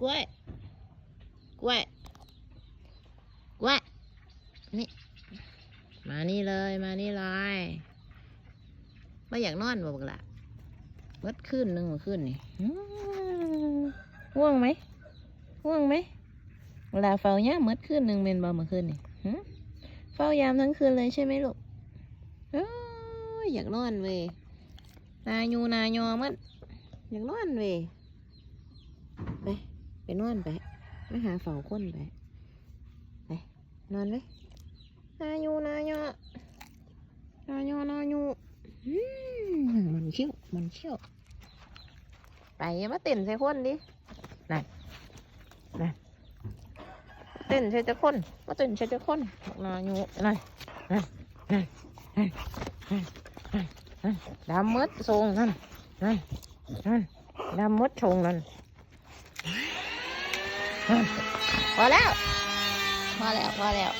กล้วย กล้วย กล้วย นี่ มานี่เลย มานี่เลยไม่อยากนอนบ่บักละเมื่อคืนหนึ่งเมื่อคืนนี่อืมว่วงไหมง่วงไหมเวลาเฝ้าเนี่ยามเมื่อคืนหนึ่งเป็นบ่เมื่อคืนนี่เฝ้ายามทั้งคืนเลยใช่ไหมลูกอยากนอนเว้ยนายูนายอมัดอยากนอนเว้ยไป นอนไปไปหาเฝ้าคนไปไปนอนเลยนายูนายอนายอนายออืมมันเขี้ยวมันเขี้ยวไปมาเต้นใส่คนดินั่นนั่นเต้นใส่แต่คนมาเต้นใส่แต่คนบอกนายูนั่นนั่นนั่นนั่นดำมืดทรงนั่นนั่นนั่นดำมืดทรงนั่น พอแล้ว พอแล้ว พอแล้ว